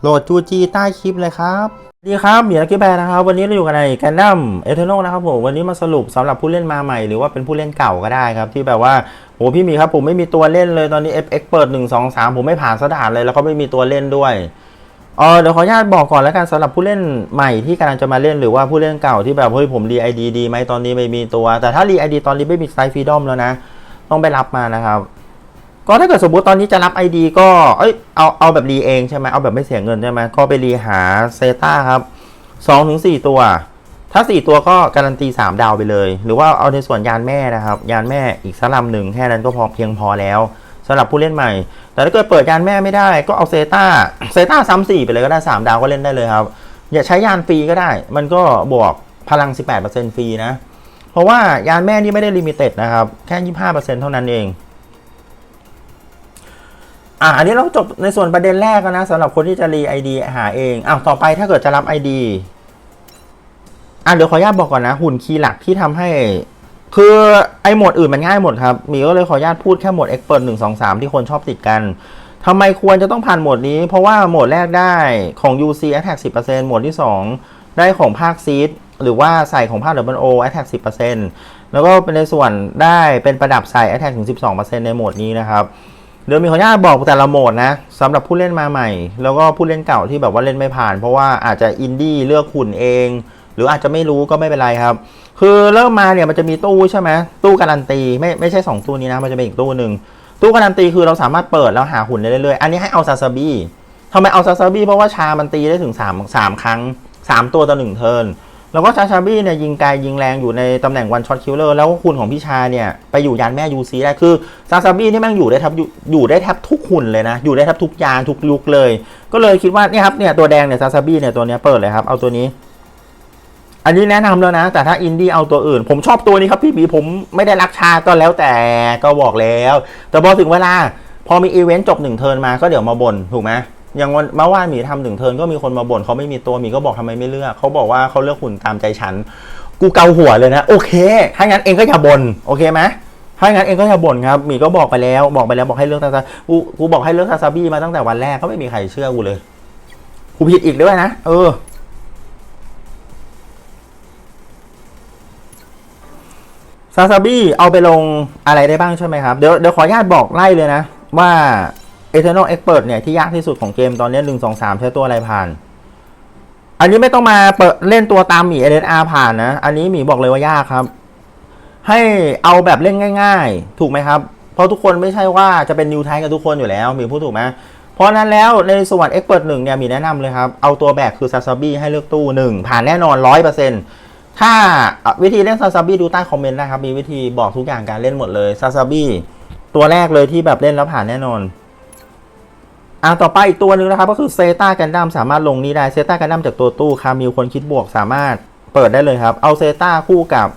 โหลด 2G ใต้คลิปเลยครับดีครับเหมียวกิแบร์นะครับ วันนี้เราอยู่กันในแกนดัมเอเทโนนะครับผม วันนี้มาสรุปสำหรับผู้เล่นมาใหม่ หรือว่าเป็นผู้เล่นเก่าก็ได้ครับ ที่แบบว่าโหพี่มีครับผมไม่มีตัวเล่นเลยตอนนี้ FX เปิด 1 2 3 ผมไม่ผ่านสะด่านเลย แล้วก็ไม่มีตัวเล่นด้วยเออเดี๋ยวขออนุญาตบอกก่อนแล้วกันสำหรับผู้เล่นใหม่ที่กำลังจะมาเล่นหรือว่าผู้เล่นเก่าที่แบบเฮ้ยผมรีไอดีดีไหมตอนนี้ไม่มีตัว แต่ถ้ารีไอดีตอนนี้ไม่มีไซฟีดอมแล้วนะ ต้องไปรับมานะครับ ก็ถ้าเกิดสมมติตอนนี้จะรับ ID ก็เอ้ยเอาเอาแบบรีเองใช่ไหมเอาแบบไม่เสียเงินใช่ไหมก็ไปรีหาเซต้าครับ2ถึง4ตัว ถ้า 4 ตัวก็การันตี 3 ดาวไปเลย หรือว่าเอาในส่วนยานแม่นะครับ ยานแม่อีกสักลำหนึ่งแค่นั้นก็พอเพียงพอแล้วสำหรับผู้เล่นใหม่ แต่ถ้าเกิดเปิดยานแม่ไม่ได้ก็เอาเซต้าเซต้าซ้ำสี่ไปเลยก็ได้3ดาวก็เล่นได้เลยครับ อย่าใช้ยานฟรีก็ได้ มันก็บวกพลัง 18%ฟรีนะ เพราะว่ายานแม่นี่ไม่ได้ลิมิเต็ดนะครับ แค่ 25%เท่านั้นเอง อะอันนี้เราจบในส่วนประเด็นแรกแล้วนะสำหรับคนที่จะรี ID หาเองอ้าวต่อไปถ้าเกิดจะรับ ID อะเดี๋ยวขออนุญาตบอกก่อนนะ หุ่นคีย์หลักที่ทำให้ คือไอ้หมดอื่นมันง่ายหมดครับ มีก็เลยขออนุญาตพูดแค่หมด Expert 1 2 3 ที่คนชอบติดกันทำไมควรจะต้องผ่านโหมดนี้ เพราะว่าโหมดแรกได้ของ UC Attack 10%โหมดที่ 2 ได้ของภาคซีดหรือว่าใส่ของภาค W O Attack 10%แล้วก็เป็นในส่วนได้เป็นประดับใส่ Attack ถึง 12%ในโหมดนี้นะครับ เดี๋ยวมีขออนุญาตบอกแต่ละโหมดนะสำหรับผู้เล่นมาใหม่ แล้วก็ผู้เล่นเก่าที่แบบว่าเล่นไม่ผ่าน เพราะว่าอาจจะอินดี้เลือกหุ่นเอง หรืออาจจะไม่รู้ก็ไม่เป็นไรครับ คือเริ่มมาเนี่ยมันจะมีตู้ใช่ไหมตู้การันตีไม่ไม่ใช่ 2 ตู้นี้นะมันจะเป็นอีกตู้หนึ่งตู้การันตีคือเราสามารถเปิดแล้วหาหุ่นได้เรื่อยๆอันนี้ให้เอาซาซาบิทำไมเอาซาซาบิเพราะว่าชามันตีได้ถึง3 3ครั้ง 3 ตัวต่อหนึ่งเทิร์น แล้วก็ชาชาบี้เนี่ยยิงไกลยิงแรงอยู่ในตำแหน่งวันช็อตคิลเลอร์แล้วหุ่นของพี่ชาเนี่ย ไปอยู่ยานแม่ยูซีได้คือซาซาบี้นี่แม่งอยู่ได้แทบอยู่ได้แทบทุกหุ่นเลยนะ อยู่ได้แทบทุกยานทุกลุกเลย ก็เลยคิดว่าเนี่ยครับเนี่ยตัวแดงเนี่ยซาซาบี้เนี่ยตัวเนี้ยเปิดเลยครับ เอาตัวนี้ อันนี้แนะนำแล้วนะ แต่ถ้าอินดี้เอาตัวอื่น ผมชอบตัวนี้ครับพี่บีผมไม่ได้รักชาก็แล้วแต่ก็บอกแล้ว แต่พอถึงเวลา พอมีอีเวนต์จบหนึ่งเทิร์นมาก็เดี๋ยวมาบ่นถูกไหม อย่างวันเมื่อวานหมีทำหนึ่งเทินก็มีคนมาบ่นเขาไม่มีตัวหมีก็บอกทำไมไม่เลือกเขาบอกว่าเขาเลือกหุ่นตามใจฉัน กูเกาหัวเลยนะ โอเค ถ้างั้นเองก็อย่าบ่นโอเคไหมถ้างั้นเองก็อย่าบ่นครับหมีก็บอกไปแล้ว บอกไปแล้วบอกให้เลือกซาซากูกูบอกให้เลือกซาซาบี้มาตั้งแต่วันแรกก็ไม่มีใครเชื่อกูเลยกูผิดอีกด้วยนะเออซาซาบี้เอาไปลงอะไรได้บ้างใช่ไหมครับ เดี๋ยวเดี๋ยวขออนุญาตบอกไล่เลยนะ ว่า Eternal Expert เนี่ยที่ยากที่สุดของเกมตอนนี้หนึ่งสองสามใช้ตัวอะไรผ่าน อันนี้ไม่ต้องมาเปิดเล่นตัวตามหมี LSR ผ่านนะ อันนี้หมีบอกเลยว่ายากครับ ให้เอาแบบเล่นง่าย ๆ ถูกไหมครับ เพราะทุกคนไม่ใช่ว่าจะเป็นนิวไทกับทุกคนอยู่แล้วหมีพูดถูกไหมเพราะนั้นแล้วในส่วน Expert 1เนี่ยหมีแนะนำเลยครับ เอาตัวแบกคือซาซาบี้ให้เลือกตู้หนึ่งผ่านแน่นอนร้อยเปอร์เซ็นต์ถ้าวิธีเล่นซาซาบิดูใต้คอมเมนต์นะครับ มีวิธีบอกทุกอย่างการเล่นหมดเลยซาซาบิตัวแรกเลยที่แบบเล่นแล้วผ่านแน่นอน อ่าต่อไปอีกตัวหนึ่งนะครับ ก็คือเซตากันดั้มสามารถลงนี้ได้เซตากันดั้มจากตัวตู้คามิวคนคิดบวกสามารถเปิดได้เลยครับ เอาเซตาคู่กับ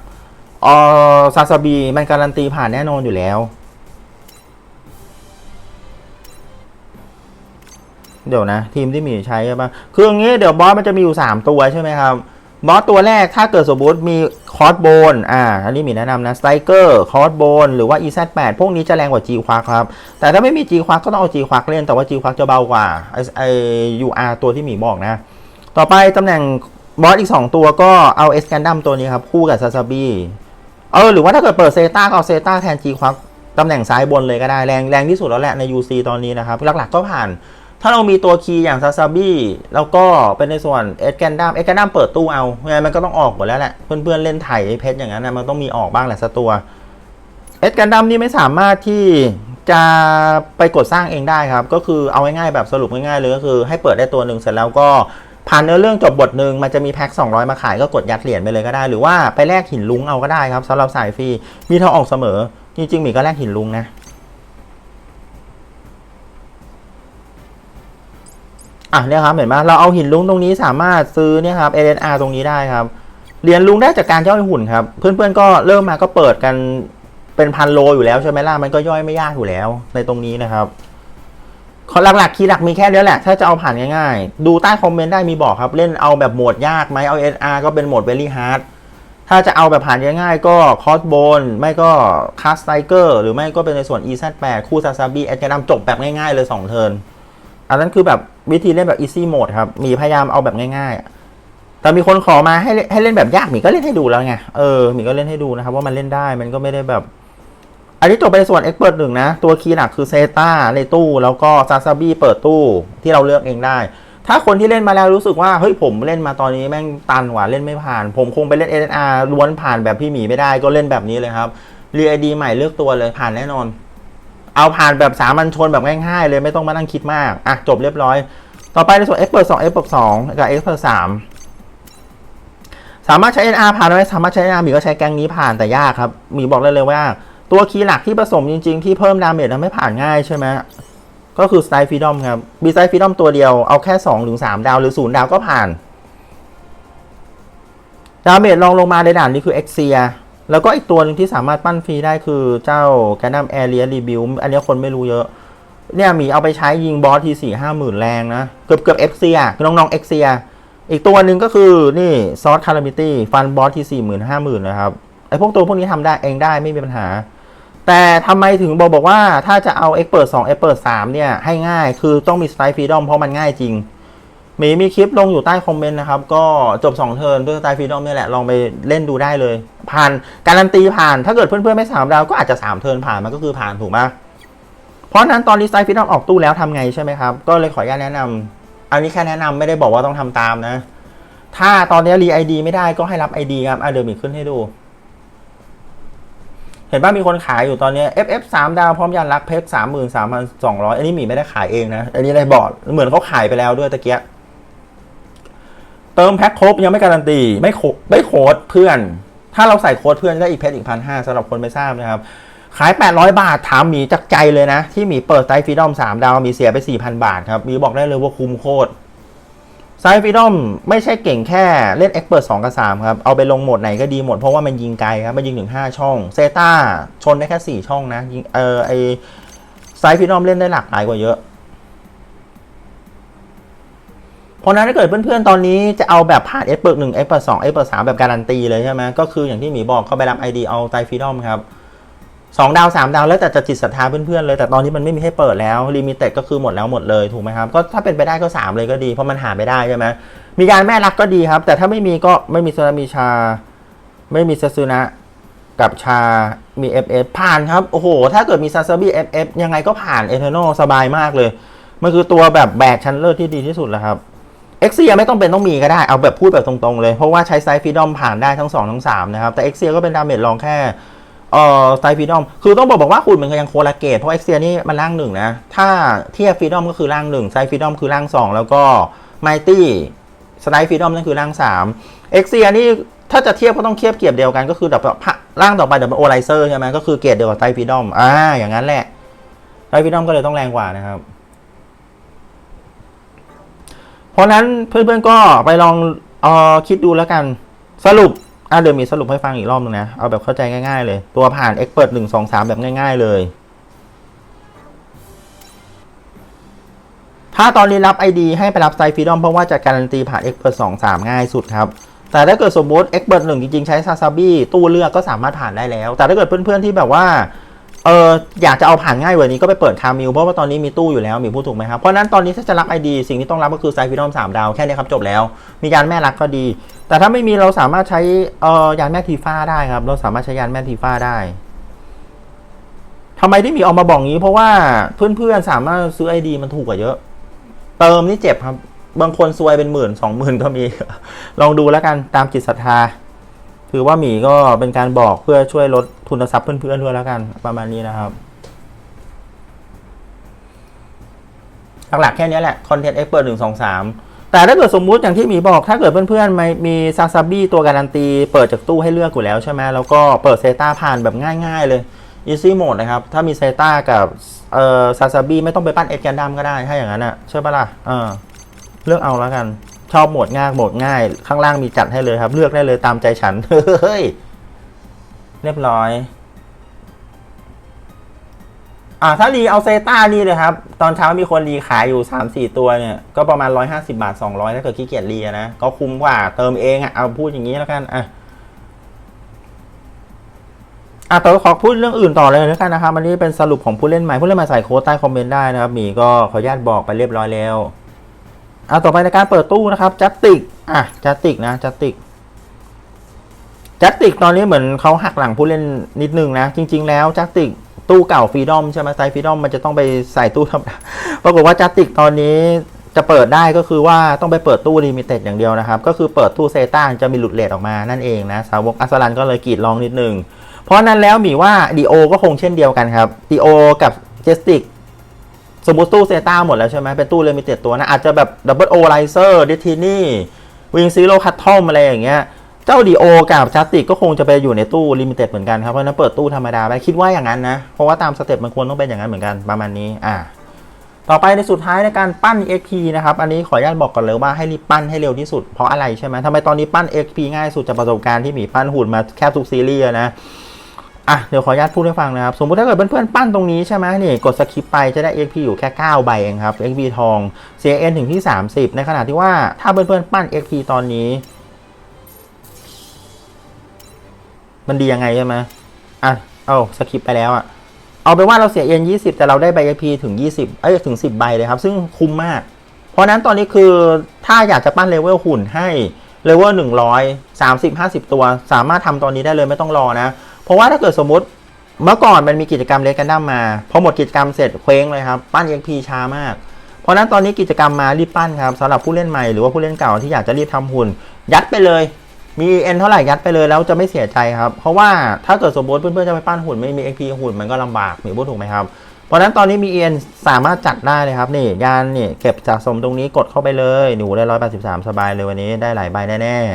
ออซาซาบิมันการันตีผ่านแน่นอนอยู่แล้ว เดี๋ยวนะ ทีมที่มีใช้ใช่ปะคืออย่างงี้เดี๋ยวบอสมันจะมีอยู่ 3 ตัวใช่ไหมครับ บอสตัวแรกถ้าเกิดสมมติมีคอร์สโบนอ่าอันนี้มีแนะนำนะสไตเกอร์คอร์สโบนหรือว่า EZ8 พวกนี้จะแรงกว่า G ควักครับ แต่ถ้าไม่มี G ควักก็ต้องเอา G ควักเล่น แต่ว่า G ควักจะเบากว่าไอไอ UR ตัวที่หมีบอกนะ ต่อไปตำแหน่งบอสอีก 2 ตัวก็เอาเอสแกนดัมตัวนี้ครับ คู่กับซาซาบีเออหรือว่าถ้าเกิดเปิดเซต้าก็เอาเซต้าแทน G ควักตำแหน่งซ้ายบนเลยก็ได้แรงแรงที่สุดแล้วแหละใน UC ตอนนี้นะครับหลักๆก็ผ่าน ถ้าเรามีตัวคีย์อย่างซาซาบี้แล้วก็เป็นในส่วนเอสแกนดัมเอสแกนดัมเปิดตู้เอาไงมันก็ต้องออกหมดแล้วแหละ เพื่อนๆเล่นไถ่เพชรอย่างนั้นนะมันต้องมีออกบ้างแหละสักตัวเอสแกนดัมนี่ไม่สามารถที่จะไปกดสร้างเองได้ครับ ก็คือเอาง่ายๆแบบสรุปง่ายๆเลยก็คือให้เปิดได้ตัวหนึ่งเสร็จแล้วก็ผ่านเนื้อเรื่องจบบทหนึ่งมันจะมีแพ็ค200 มาขายก็กดยัดเหรียญไปเลยก็ได้ หรือว่าไปแลกหินลุงเอาก็ได้ครับสำหรับสายฟรีมีทางออกเสมอ จริงๆมีก็แลกหินลุงนะ อะเนี่ยครับเห็นไหมเราเอาหินลุงตรงนี้สามารถซื้อเนี่ยครับ LNR ตรงนี้ได้ครับเรียนลุงได้จากการย่อยหุ่นครับ เพื่อนๆก็เริ่มมาก็เปิดกันเป็นพันโลอยู่แล้วใช่ไหมล่ะมันก็ย่อยไม่ยากอยู่แล้ว ในตรงนี้นะครับข้อหลักๆคีย์หลักมีแค่นี้แหละ ถ้าจะเอาผ่านง่ายๆ ดูใต้คอมเมนต์ได้มีบอกครับ เล่นเอาแบบโหมดยากไหมเอา NR ก็เป็นโหมด very hard ถ้าจะเอาแบบผ่านง่ายๆ ก็คอสโบนไม่ก็คาสไ i เกอร์หรือไม่ก็เป็นในส่วน EZ8 คู่ซาซาบิแอดกระดำจบแบบง่ายๆเลย 2 เทิร์นอันนั้นคือแบบ วิธีเล่นแบบ easy mode ครับ มีพยายามเอาแบบง่ายๆ แต่มีคนขอมาให้เล่นให้เล่นแบบยากหมีก็เล่นให้ดูแล้วไง เออหมีก็เล่นให้ดูนะครับ ว่ามันเล่นได้มันก็ไม่ได้แบบ อันนี้จบไปในส่วน Expert หนึ่งนะ ตัวคีย์หลักคือเซตาในตู้ แล้วก็ซาซาบิเปิดตู้ที่เราเลือกเองได้ ถ้าคนที่เล่นมาแล้วรู้สึกว่าเฮ้ยผมเล่นมาตอนนี้แม่งตันว่ะเล่นไม่ผ่าน ผมคงไปเล่น SNR ล้วนผ่านแบบพี่หมีไม่ได้ก็เล่นแบบนี้เลยครับเรียดีใหม่เลือกตัวเลยผ่านแน่นอน เอาผ่านแบบสามัญชนแบบง่ายๆ เลยไม่ต้องมานั่งคิดมาก อะ จบเรียบร้อย ต่อไปในส่วน Expert 2 Expert 2กับ Expert 3 สามารถใช้ NR ผ่านไหมสามารถใช้ NR มีก็ใช้แกงนี้ผ่านแต่ยากครับ มีบอกเลยเลยว่า ตัวคีย์หลักที่ผสมจริงๆ ที่เพิ่มดาเมจทำให้ผ่านง่ายใช่ไหมก็คือ Style Freedom ครับมี Style Freedom ตัวเดียวเอาแค่2ถึง3ดาวหรือ0ดาวก็ผ่านดาเมจลองลงมาในด่านนี้คือ Exia แล้วก็อีกตัวหนึ่งที่สามารถปั้นฟรีได้คือเจ้า g a n d a m Area Rebuild อันนี้คนไม่รู้เยอะ เนี่ยมีเอาไปใช้ยิงบอสทีสี่ห้าหมื่นแรงนะ เกือบเกือบเอ็กเซียน้องๆเอ็กเซียอีกตัวหนึ่งก็คือนี่ซอสคารามิตี้ฟันบอสทีสี่หมื่นห้าหมื่นนะครับไอพวกตัวพวกนี้ทำได้เองได้ไม่มีปัญหา แต่ทำไมถึงบอกบอกว่าถ้าจะเอา Expert 2 Expert 3เนี่ยให้ง่ายคือต้องมี Style Freedom เพราะมันง่ายจริง มีมีคลิปลงอยู่ใต้คอมเมนต์นะครับ ก็จบ 2 เทิร์นด้วย Style Freedom นี่แหละ ลองไปเล่นดูได้เลย ผ่านการันตีผ่านถ้าเกิดเพื่อนๆไม่3ดาวก็อาจจะ 3 เทิร์นผ่านมันก็คือผ่านถูกไหมเพราะนั้นตอนนี้ Style Freedom ออกตู้แล้วทำไงใช่ไหมครับ ก็เลยขออนุญาตแนะนำอันนี้แค่แนะนำไม่ได้บอกว่าต้องทำตามนะ ถ้าตอนนี้รีไอดีไม่ได้ก็ให้รับ ID ครับอะเดี๋ยวมีขึ้นให้ดู เห็นว่ามีคนขายอยู่ตอนนี้ FF 3ดาวพร้อมยันรักเพชร33,200อันนี้หมีไม่ได้ขายเองนะอันนี้อะไรบอร์ดเหมือนเขาขายไปแล้วด้วยตะเกียะ เติมแพ็คครบยังไม่การันตี ไม่โคไม่โค้ดเพื่อน ถ้าเราใส่โค้ดเพื่อนได้อีกเพชรอีกพันห้าสำหรับคนไม่ทราบนะครับ ขาย 800 บาท ถามหมีจากใจเลยนะ ที่หมีเปิดไซฟีดอม3 ดาวมีเสียไป 4,000 บาทครับหมีบอกได้เลยว่าคุ้มโคตรไซฟิดอมไม่ใช่เก่งแค่เล่น Expert 2กับ3ครับ เอาไปลงโหมดไหนก็ดีหมดเพราะว่ามันยิงไกลครับ มันยิงถึง5ช่องเซตาชนได้แค่4ช่องนะยิงเออไอไซฟิดอมเล่นได้หลากหลายกว่าเยอะ เพราะนั้นถ้าเกิดเพื่อนๆ ตอนนี้จะเอาแบบผ่าน Expert 1 Expert 2 Expert 3แบบการันตีเลยใช่ไหมก็คืออย่างที่หมีบอกก็ไปรับ ID เอาไซฟิดอมครับสองดาวสามดาวแล้วแต่จะจิตศรัทธาเพื่อนๆเลย แต่ตอนนี้มันไม่มีให้เปิดแล้วลิมิเต็ดก็คือหมดแล้วหมดเลยถูกไหมครับก็ถ้าเป็นไปได้ก็ 3 เลยก็ดี เพราะมันหาไม่ได้ใช่ไหมมีการแม่รักก็ดีครับ แต่ถ้าไม่มีก็ไม่มีโซนามีชา ไม่มีซาซูนะกับชา มี FF ผ่านครับ โอ้โห ถ้าเกิดมีซาซาบิ FF ยังไงก็ผ่านเอเทอร์นอลสบายมากเลย มันคือตัวแบบแบกชั้นเลิศที่ดีที่สุดแล้วครับ เอ็กเซียไม่ต้องเป็นต้องมีก็ได้ เอาแบบพูดแบบตรงๆเลย เพราะว่าใช้ไซฟิดอมผ่านได้ทั้ง 2 ทั้ง 3 นะครับ แต่เอ็กเซียก็เป็นดาเมจรองแค่เอ่อไซฟีดอมคือต้องบอกบอกว่าคุณมันก็ยังโคลาเกตเพราะเอ็กเซียนี่มันร่างหนึ่งนะ ถ้าเทียบฟีดอมก็คือร่างหนึ่งไซฟีดอมคือร่างสองแล้วก็ไมตี้สไนฟีดอมนั่นคือร่างสามเอ็กเซียนี่ถ้าจะเทียบก็ต้องเทียบเกียรติเดียวกันก็คือแบบร่างต่อไปดี๋ยวเป็นโอไลเซอร์ใช่ไหมก็คือเกียรติเดียวกับไซฟีดอมอ่าอย่างนั้นแหละไซฟีดอมก็เลยต้องแรงกว่านะครับ เพราะนั้นเพื่อนๆก็ไปลองเออคิดดูแล้วกันสรุปอะเดี๋ยวมีสรุปให้ฟังอีกรอบนึงนะ เอาแบบเข้าใจง่ายๆเลย ตัวผ่าน Expert 1 2 3 แบบง่ายๆเลย ถ้าตอนนี้รับ ID ให้ไปรับไซฟีดอมเพราะว่าจะการันตีผ่าน Expert 2 3 ง่ายสุดครับ แต่ถ้าเกิดสมมติ Expert 1 จริงๆ ใช้ซาซาบิตู้เลือกก็สามารถผ่านได้แล้ว แต่ถ้าเกิดเพื่อนๆที่แบบว่า เอออยากจะเอาผ่านง่ายกว่านี้ก็ไปเปิดคามิลเพราะว่าตอนนี้มีตู้อยู่แล้วมีพูดถูกไหมครับ เพราะนั้นตอนนี้ถ้าจะรับ ID สิ่งที่ต้องรับก็คือไซฟิดอม3ดาว แค่นี้ครับจบแล้ว มีการแม่รักก็ดี แต่ถ้าไม่มีเราสามารถใช้เอ่อยานแม่ทีฟ้าได้ครับ เราสามารถใช้ยานแม่ทีฟ้าได้ทำไมที่มีออกมาบอกงี้ เพราะว่าเพื่อนๆสามารถซื้อไอดีมันถูกกว่าเยอะ เติมนี่เจ็บครับ บางคนซวยเป็นหมื่นสองหมื่นก็มี ลองดูแล้วกันตามจิตศรัทธา ถือว่าหมีก็เป็นการบอกเพื่อช่วยลดทุนทรัพย์เพื่อนๆด้วยแล้วกันประมาณนี้นะครับ หลักๆแค่นี้แหละคอนเทนต์เอ็กเปิดหนึ่งสองสามแต่ถ้าเกิดสมมุติอย่างที่หมีบอกถ้าเกิดเพื่อนๆม,มีซาซาบิตัวการันตี เปิดจากตู้ให้เลือกอยู่แล้วใช่ไหมแล้วก็เปิดเซต้าผ่านแบบง่ายๆเลย easy mode นะครับ ถ้ามีเซต้ากับเอ่อซาซาบิไม่ต้องไปปั้นเอ็ดแกนดัมก็ได้ถ้าอย่างนั้นอะใช่ปะล่ะเออเลือกเอาแล้วกัน ชอบโหมดง่ายโหมดง่าย ข้างล่างมีจัดให้เลยครับ เลือกได้เลยตามใจฉัน เฮ้ย เรียบร้อย อ่าถ้ารีเอาเซต้านี่เลยครับ ตอนเช้ามีคนรีขายอยู่สามสี่ตัวเนี่ย ก็ประมาณร้อยห้าสิบาทสองร้อยถ้าเกิดขี้เกียจรีนะ ก็คุ้มกว่าเติมเองอะเอาพูดอย่างนี้แล้วกัน อะอะต่อขอพูดเรื่องอื่นต่อเลยแล้วกันนะครับ อันนี้เป็นสรุปของผู้เล่นใหม่ ผู้เล่นใหม่ใส่โค้ดใต้คอมเมนต์ได้นะครับหมีก็ขออนุญาตบอกไปเรียบร้อยแล้ว อะต่อไปในการเปิดตู้นะครับจัตติกอะจัตติกนะจัตติกจัตติกตอนนี้เหมือนเขาหักหลังผู้เล่นนิดนึงนะ จริง ๆ แล้วจัตติกตู้เก่าฟรีดอมใช่ไหมไซฟรีดอมมันจะต้องไปใส่ตู้ธรรมดาปรากฏว่าจัตติกตอนนี้จะเปิดได้ก็คือว่าต้องไปเปิดตู้ลิมิเต็ดอย่างเดียวนะครับ ก็คือเปิดตู้เซต้าจะมีหลุดเลทออกมานั่นเองนะ สาวกอัสลันก็เลยกรีดร้องนิดนึง เพราะฉะนั้นแล้วหมีว่าดีโอก็คงเช่นเดียวกันครับดีโอกับเจสติก สมมติตู้เซต้าหมดแล้วใช่ไหมเป็นตู้ลิมิเต็ดตัวนะ อาจจะแบบดับเบิลโอไลเซอร์ดิทินี่วิงซีโร่คัตทอมอะไรอย่างเงี้ย เจ้าดีโอกับจัสติกก็คงจะไปอยู่ในตู้ลิมิเต็ดเหมือนกันครับ เพราะนั้นเปิดตู้ธรรมดาไปคิดว่าอย่างนั้นนะ เพราะว่าตามสเต็ปมันควรต้องเป็นอย่างนั้นเหมือนกันประมาณนี้อ่าต่อไปในสุดท้ายในการปั้น XP นะครับ อันนี้ขออนุญาตบอกก่อนเลยว่าให้รีบปั้นให้เร็วที่สุดเพราะอะไรใช่ไหมทำไมตอนนี้ปั้น XP ง่ายสุดจากประสบการณ์ที่หมีปั้นหุ่นมาแค่ทุกซีรีส์นะ อะเดี๋ยวขออนุญาตพูดให้ฟังนะครับ สมมุติถ้าเกิดเพื่อนๆปั้นตรงนี้ใช่ไหมนี่กดสคิปไปจะได้ XP อยู่แค่ 9 ใบเองครับ XP ทอง CN ถึงที่ 30 ในขณะที่ว่าถ้าเพื่อนๆปั้น XP ตอนนี้ มันดียังไงใช่ไหมอะเอาสคิปไปแล้วอะเอาไปนว่าเราเสียเอ็นยี่สิบแต่เราได้ใบ IP ถึง 20เอ้ยถึง 10 ใบเลยครับ ซึ่งคุ้มมาก เพราะนั้นตอนนี้คือถ้าอยากจะปั้นเลเวลหุ่นให้เลเวล100 30 50ตัว สามารถทำตอนนี้ได้เลยไม่ต้องรอนะ ราะว่าถ้าเกิดสมมติเมื่อก่อนมันมีกิจกรรมเลกันดั้มมา พอหมดกิจกรรมเสร็จเคว้งเลยครับ ปั้น XP ช้ามาก เพราะนั้นตอนนี้กิจกรรมมารีบปั้นครับสำหรับผู้เล่นใหม่หรือว่าผู้เล่นเก่าที่อยากจะรีบทำหุ่น ยัดไปเลย มีเอ็นเท่าไหร่ยัดไปเลยแล้วจะไม่เสียใจครับ เพราะว่าถ้าเกิดสมมติเพื่อนๆจะไปปั้นหุ่นไม่มี XP หุ่นมันก็ลำบากมีพูดถูกไหมครับ เพราะฉะนั้นตอนนี้มีเอ็นสามารถจัดได้เลยครับนี่ยานนี่เก็บสะสมตรงนี้กดเข้าไปเลยหนูได้ร้อยแปดสิบสามสบายเลยวันนี้ได้หลายใบแน่ๆ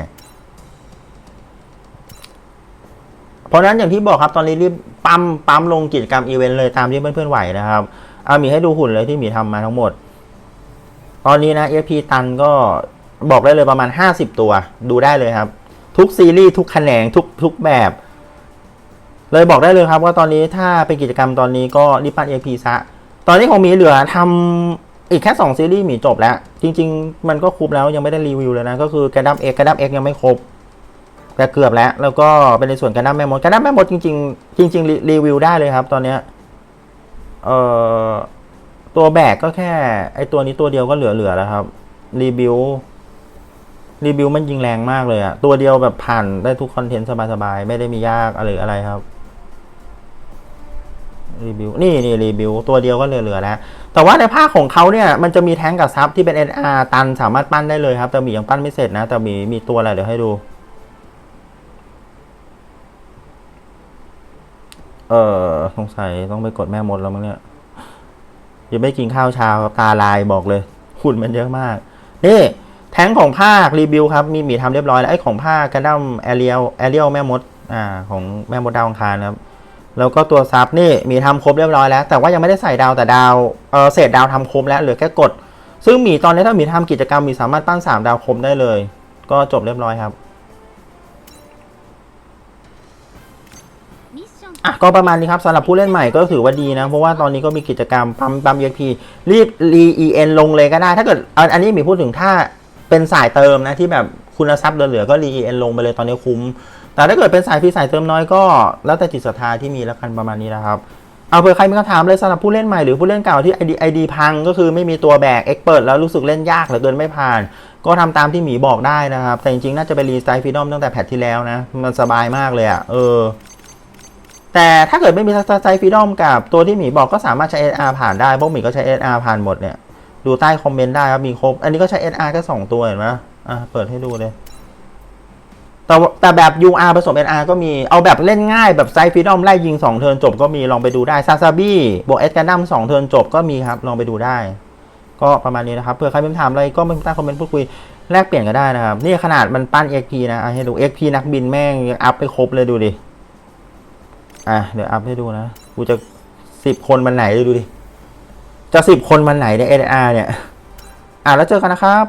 เพ ราะนั้นอย่างที่บอกครับตอนนี้รีบปั๊มปั๊มลงกิจกรรมอีเวนต์เลยตามที่เพื่อนๆไหวนะครับเอามีให้ดูหุ่นเลยที่มีทำมาทั้งหมด ตอนนี้นะ FP ตันก็บอกได้เลยประมาณ 50 ตัว ดูได้เลยครับ ทุกซีรีส์ทุกแขนงทุกทุกแบบ เลยบอกได้เลยครับ ว่าตอนนี้ถ้าเป็นกิจกรรมตอนนี้ก็รีบปั้น FP ซะ ตอนนี้ของหมีเหลือทำอีกแค่ 2 ซีรีส์หมีจบแล้ว จริง ๆ มันก็ครบแล้วยังไม่ได้รีวิวเลยนะ ก็คือกระดับเอ็กกระดับเอ็กยังไม่ครบ แต่เกือบแล้ว แล้วก็เป็นในส่วนการะดับแม่มดกระดับแม่มดจริง ๆ จริงๆรีรีวิวได้เลยครับ ตอนเนี้ยเอ่อตัวแบกก็แค่ ไอตัวนี้ตัวเดียวก็เหลือๆแล้วครับ รีวิวรีวิวมันยิงแรงมากเลยอะตัวเดียวแบบผ่านได้ทุกคอนเทนต์สบายๆ ไม่ได้มียากอะไรอะไรครับรีวิวนี่นี่รีวิวตัวเดียวก็เหลือๆแล้ว แต่ว่าในภาคของเขาเนี่ยมันจะมีแท้งกับซับที่เป็น NR ตันสามารถปั้นได้เลยครับ แต่มียังปั้นไม่เสร็จนะ แต่มีมีตัวอะไรเดี๋ยวให้ดู เออสงสัยต้องไปกดแม่มดแล้วมั้งเนี่ยยังไม่กินข้าวเช้าครับตาลายบอกเลยหุ่นมันเยอะมากนี่แท้งของภาครีวิวครับ มีหมีทำเรียบร้อยแล้วไอ้ของภาคกระดั้มแอเรียลแอเรียลแม่มดอ่าของแม่มดดาวอังคารครับแล้วก็ตัวซับนี่มีทำครบเรียบร้อยแล้ว แต่ว่ายังไม่ได้ใส่ดาวแต่ดาวเออเศษดาวทำครบแล้วเหลือแค่กด ซึ่งหมีตอนนี้ถ้าหมีทำกิจกรรมมีสามารถปั้นสามดาวครบได้เลย ก็จบเรียบร้อยครับ อะก็ประมาณนี้ครับสำหรับผู้เล่นใหม่ก็ถือว่าดีนะ เพราะว่าตอนนี้ก็มีกิจกรรมปั๊มปั๊ม EXP รีบรี EN ลงเลยก็ได้ ถ้าเกิดอันนี้มีพูดถึงถ้าเป็นสายเติมนะที่แบบคุณทรัพย์เหลือๆก็รี EN ลงไปเลยตอนนี้คุ้ม แต่ถ้าเกิดเป็นสายฟรีสายเติมน้อยก็ แล้วแต่จิตศรัทธาที่มีแล้วกันประมาณนี้นะครับเอาเผื่อใครมีคำถามเลยสำหรับผู้เล่นใหม่หรือผู้เล่นเก่าที่ ID ID พังก็คือไม่มีตัวแบก Expert แล้วรู้สึกเล่นยากเหลือเกินไม่ผ่าน ก็ทำตามที่หมีบอกได้นะครับ แต่จริงๆ น่าจะไปรีสไตล์ฟรีดอมตั้งแต่แพทที่แล้วนะ มันสบายมากเลยอะ่ะเออ แต่ถ้าเกิดไม่มีไตล์ฟรีดอมกับตัวที่หมีบอกก็สามารถใช้ SR ผ่านได้พราะหมีก็ใช้ SR ผ่านหมดเนี่ย ดูใต้คอมเมนต์ได้ครับมีครบ อันนี้ก็ใช้ SR แค่สองตัวเห็นไหมอะเปิดให้ดูเลย แต่แต่แบบ UR ผสม NR ก็มีเอาแบบเล่นง่ายแบบไซฟรีดอมไล่ยิง 2 เทิร์นจบก็มีลองไปดูได้ซาซาบี้บวกเอสกันดั้ม2เทิร์นจบก็มีครับลองไปดูได้ ก็ประมาณนี้นะครับเผื่อใครมีคำถามอะไรก็มาใต้คอมเมนต์พูดคุยแลกเปลี่ยนก็ได้นะครับ นี่ขนาดมันปั้น XP นะอะให้ดู XP นักบินแม่งยังอัพไปครบเลยดูดิ อะเดี๋ยวอัพให้ดูนะ กูจะสิบคนมันไหนดูดิ จะสิบคนมันไหนใน NR เนี่ย อะแล้วเจอกันนะครับ